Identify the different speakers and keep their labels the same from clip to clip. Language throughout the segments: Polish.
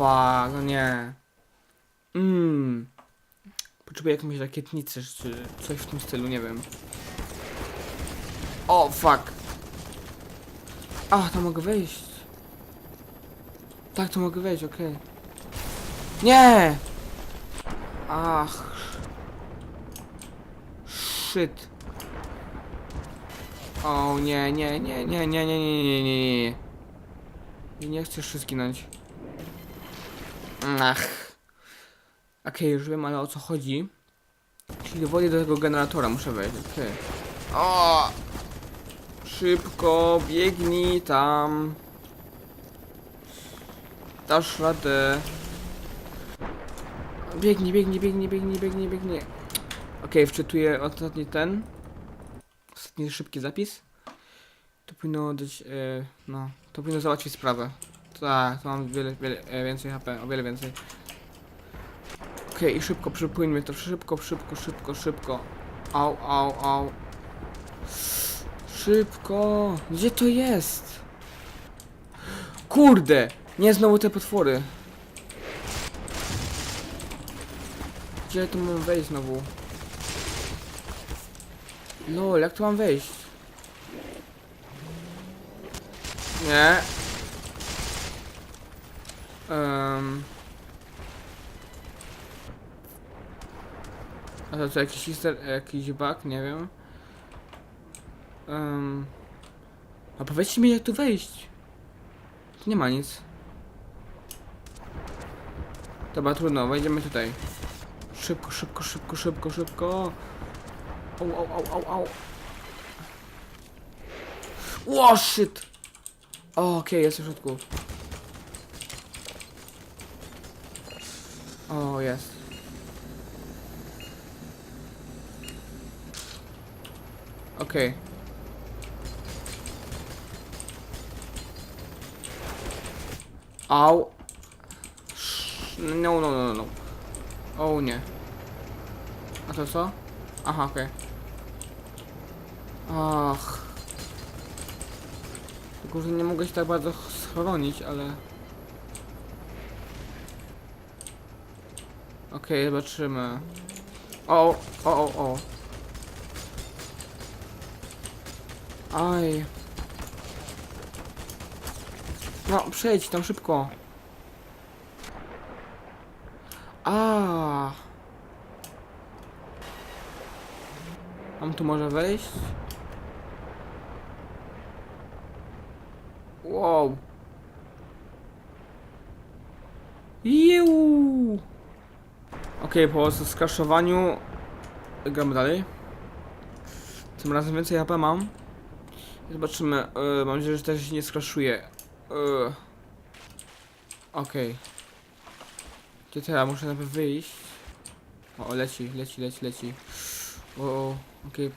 Speaker 1: fuck, no nie. Mmm. Potrzebuję jakąś rakietnicę, czy coś w tym stylu, nie wiem. O, fuck. A, to mogę wejść. Tak, to mogę wejść, okej. Nie! Ach. Shit. O nie, nie, nie, nie, nie, nie, nie, nie, nie, nie. Nie, chcę jeszcze zginąć. Ach. Okej, już wiem, ale o co chodzi. Czyli wody do tego generatora muszę wejść, okej. O! Szybko, biegnij tam. Dasz radę. Biegnij, biegnij, biegnij, biegnij, biegnij, biegnij. Okej, wczytuję ostatni ten. Ostatni szybki zapis. To powinno dać, e, no, to powinno załatwić sprawę. Tak, to mam wiele, wiele e, więcej HP, o wiele więcej. Okej, i szybko przypłyńmy to, szybko, szybko, szybko, szybko. Au, au, au. Szybko! Gdzie to jest? Kurde! Nie znowu te potwory. Gdzie tu mam wejść znowu? Lol, jak tu mam wejść? Nie. Um. A to co, jakiś easter, jakiś bug? Nie wiem. Um. A powiedzcie mi jak tu wejść. Tu nie ma nic. Dobra, trudno, wejdziemy tutaj. Szybko, szybko, szybko, szybko, szybko. Au, au, au, au, au. Ło, shit! Okej, jest w środku. O, jest. Okej. Au. Sz- No, no, no, no. O nie. A to co? Aha, okej. Ach. Tylko, że nie mogę się tak bardzo ch- schronić, ale... Okej, zobaczymy. O, o, o, o. Aj. No, przejdź tam szybko. A. Mam tu może wejść? Wow. Okej, po skraszowaniu gramy dalej. Tym razem więcej HP mam. Zobaczymy. Yy, mam nadzieję, że też się nie skraszuje. Yy. Okej. Gdzie teraz? Muszę najpierw wyjść. O, leci, leci, leci, leci. O, o, okej.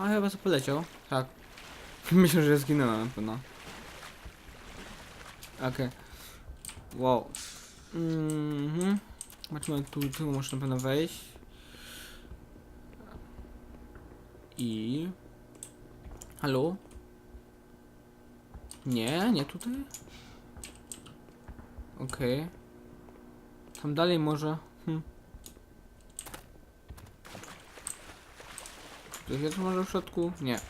Speaker 1: A chyba co poleciał. Tak. Myślę, że zginęła na pewno. Okej. Wow. Mhm. Zobaczymy, tu, tu muszę pewno wejść. I... Halo? Nie, nie tutaj? Okej. Tam dalej może. Hm. To jest może w środku? Nie.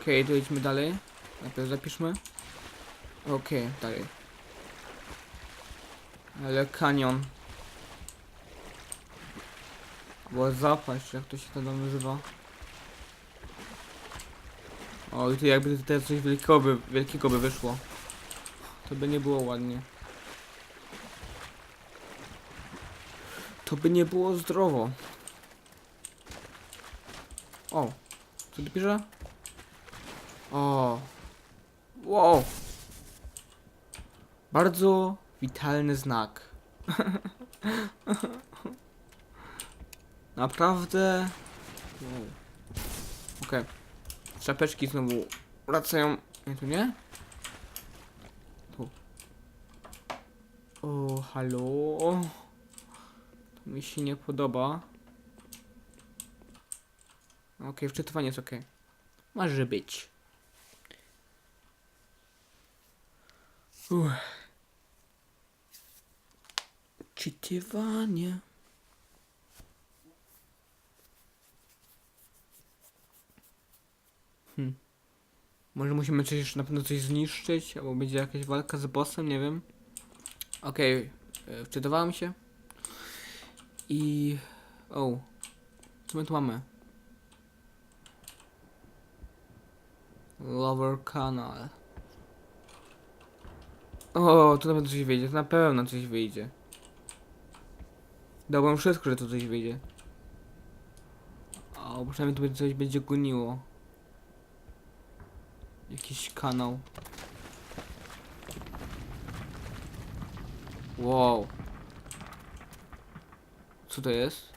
Speaker 1: Okej, to idźmy dalej. Najpierw zapiszmy. Okej, dalej. Ale kanion. Była zapaść, jak to się to nazywa. O, i tu jakby tutaj coś wielkiego by, wielkiego by wyszło. To by nie było ładnie. To by nie było zdrowo. O, co tu pisze? O, wow. Bardzo witalny znak. Naprawdę. Wow. Okej. Czapeczki znowu wracają. Nie, tu nie? Tu. O, halo. To mi się nie podoba. Okej, wczytywanie jest okej. Może być. Uff. Czytywanie. Może musimy coś na pewno coś zniszczyć, albo będzie jakaś walka z bossem, nie wiem. Okej, okay. wczytywałem się. I... O. Co my tu mamy? Lower Canal. O, tu na pewno coś wyjdzie, to na pewno coś wyjdzie. Dałbym wszystko, że tu coś wyjdzie. O, przynajmniej będzie coś będzie goniło. Jakiś kanał. Wow. Co to jest?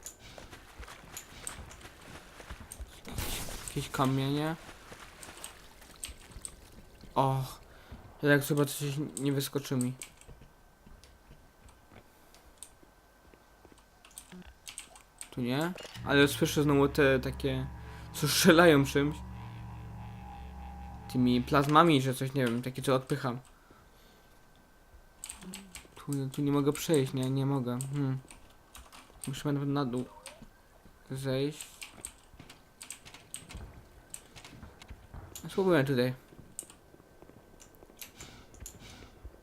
Speaker 1: Jakieś, jakieś kamienie. O, jak chyba coś nie wyskoczy mi. Tu nie? Ale słyszę znowu te takie, co strzelają czymś. Tymi plazmami, że coś, nie wiem, takie co odpycham. Tu, tu nie mogę przejść, nie, nie mogę. Hmm. Musimy nawet na dół zejść. Spróbuję tutaj.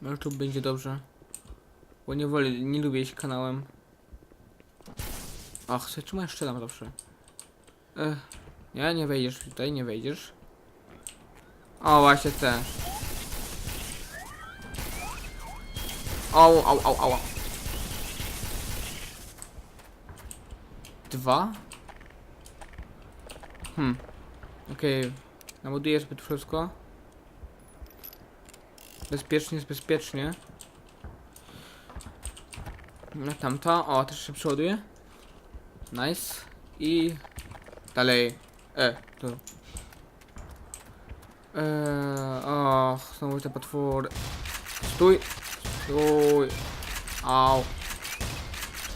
Speaker 1: Może tu będzie dobrze. Bo nie wolę, nie lubię iść kanałem. Ach, czemu ja strzelam zawsze? Ech, nie, nie wejdziesz tutaj, nie wejdziesz. O, właśnie te. Au, au, au, au. Dwa? Hmm. Okej. Okay. Nabuduję sobie wszystko. Bezpiecznie jest bezpiecznie. No tamta. O, też się przeładuje. Nice. I dalej. E, tu. Eee, och, znowu te potwory. Stój! Stój! Au!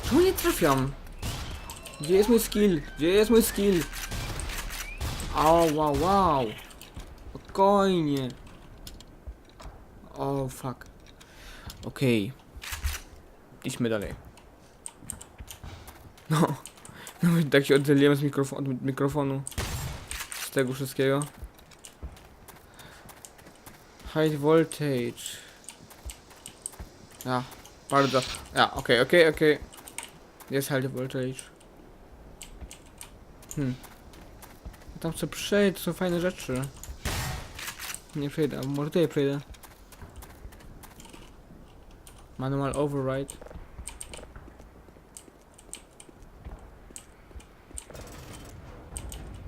Speaker 1: Czemu nie trafiam? Gdzie jest mój skill? Gdzie jest mój skill? Au, wow, wow! Spokojnie! O, fuck. Okej. Idźmy dalej. No. Nawet tak się oddaliłem z mikrofo od mikrofonu. Z tego wszystkiego. High voltage. Ja, bardzo. Ja, okej, okej, okej. Jest high voltage. Hmm. Tam chcę przejść, to są fajne rzeczy. Nie przejdę, a może tutaj przejdę. Manual override.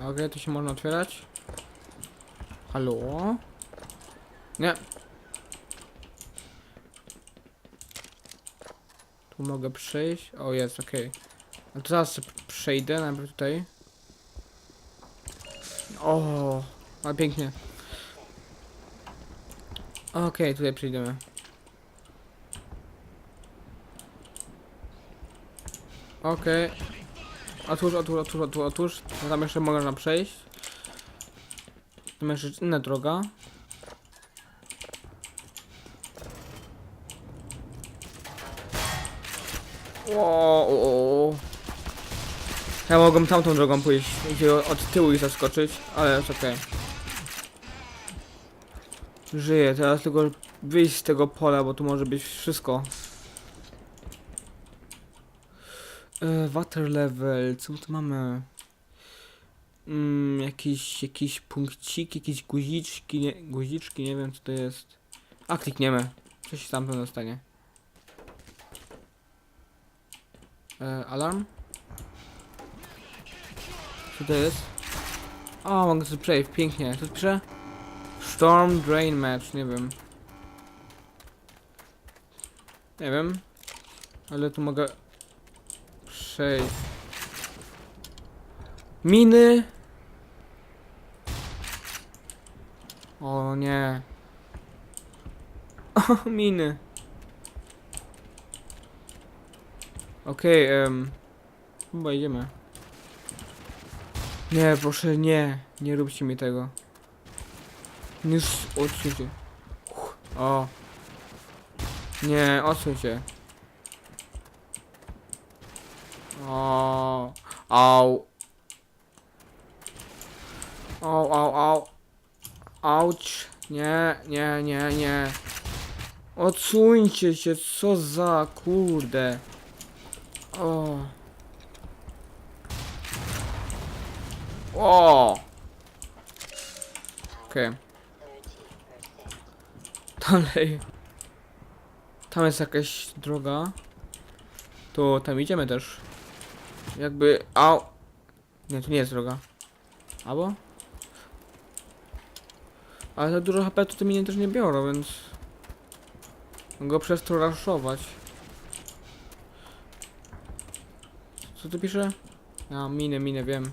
Speaker 1: Okej, to się można otwierać. Halo? Nie. Tu mogę przejść. O, jest, okej. No to zaraz przejdę, najpierw tutaj. O, ale pięknie. Okej, tutaj przejdziemy. Okej. Otwórz, otwórz, otwórz, otwórz, otwórz. No Tam jeszcze można przejść. Tam jeszcze inna droga. O. Ja mogłem tamtą drogą pójść, gdzie od tyłu ich zaskoczyć, ale jest okej. Żyję, teraz tylko wyjść z tego pola, bo tu może być wszystko. E, water level, co tu mamy? Mm, jakiś, jakiś punkcik, jakieś guziczki, nie, guziczki, nie wiem co to jest. A, klikniemy. Coś tam pewno stanie. E, alarm? Co to jest? O, mogę sobie przejść, pięknie. Co pisze? Storm Drain Match, nie wiem. Nie wiem. Ale tu mogę przejść. Miny! O nie. O, miny. Okej, okay, um, chyba idziemy. Nie, proszę, nie. Nie róbcie mi tego. Nie s- odsuń się. Uch, O. Nie, odsuń się. O, au. Au, au, au. Auć. Nie, nie, nie, nie. Odsuńcie się, co za kurde. O. O. Okej. Dalej. Tam jest jakaś droga. To tam idziemy też. Jakby. Au! Nie, tu nie jest droga. Albo? Ale za dużo HP to te minie też nie biorą, więc. Mogę przez to raszować. Co tu pisze? A, miny, miny, wiem.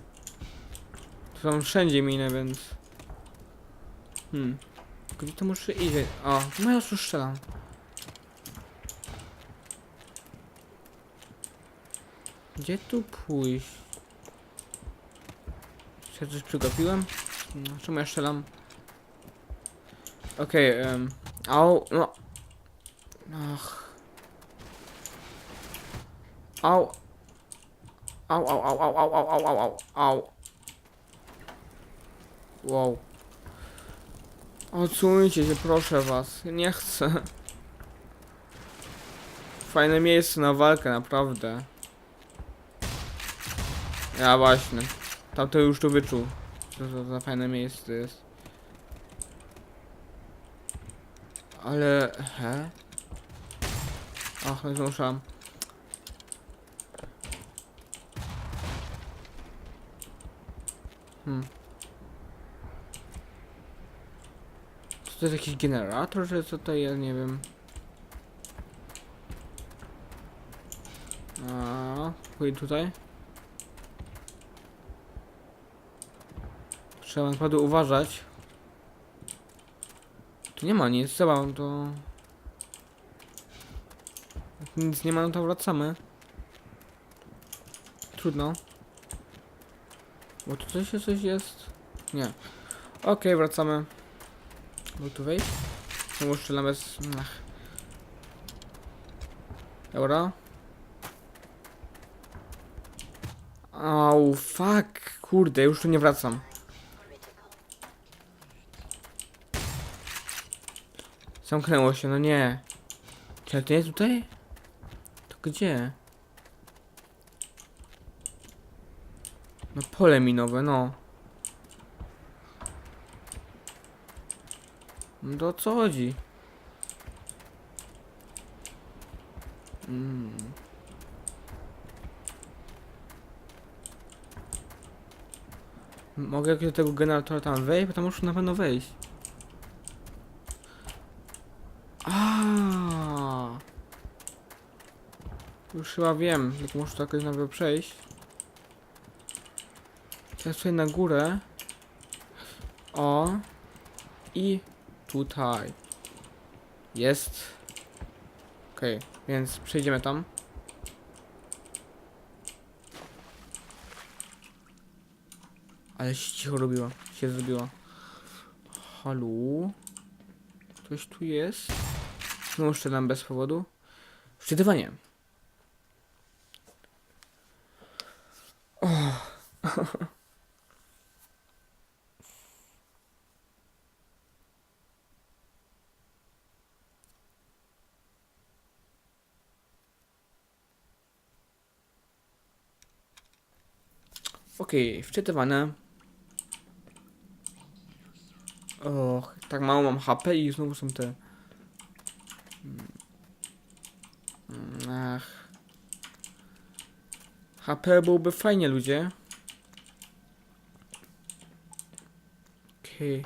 Speaker 1: Tu są wszędzie miny, więc. Hmm. Gdzie to muszę iść? O, no ja już strzelam. Gdzie tu pójść? Czy coś przegapiłem? No, czemu ja strzelam? Okej, em, au, no. Ach. Au. Au, au, au, au, au, au, au, au, au. Wow. Odsuńcie się, proszę was. Nie chcę. Fajne miejsce na walkę, naprawdę. Ja właśnie. Tamto już tu wyczuł. Co to za fajne miejsce jest. Ale... He? Ach, nie zdążyłam. Hmm. Czy to jest jakiś generator, czy co to jest? Nie wiem. A, tutaj. Trzeba naprawdę uważać. Tu nie ma nic, trzeba to... Jak nic nie ma, no to wracamy. Trudno. Bo tu coś, coś jest? Nie. Okej, wracamy. Bo tu wejść? Czemu strzelam bez... Ach. Dobra. Au, fuck. Kurde, już tu nie wracam. Zamknęło się, no nie. Czy to nie tutaj? To gdzie? No pole minowe, no. No to o co chodzi? Mm. Mogę jakoś do tego generatora tam wejść, bo tam muszę na pewno wejść. A. Już chyba wiem, jak muszę to jakoś nawet przejść. Teraz tutaj na górę. O. I tutaj. Jest. Okej, więc przejdziemy tam. Ale się cicho robiła, się zrobiła. Halo? Ktoś tu jest? No szczelam bez powodu. Wczytywanie. O. Okej, wczytywane. Och, tak mało mam HP i znowu są te... Mm, Ach. HP byłoby fajnie, ludzie. Okej.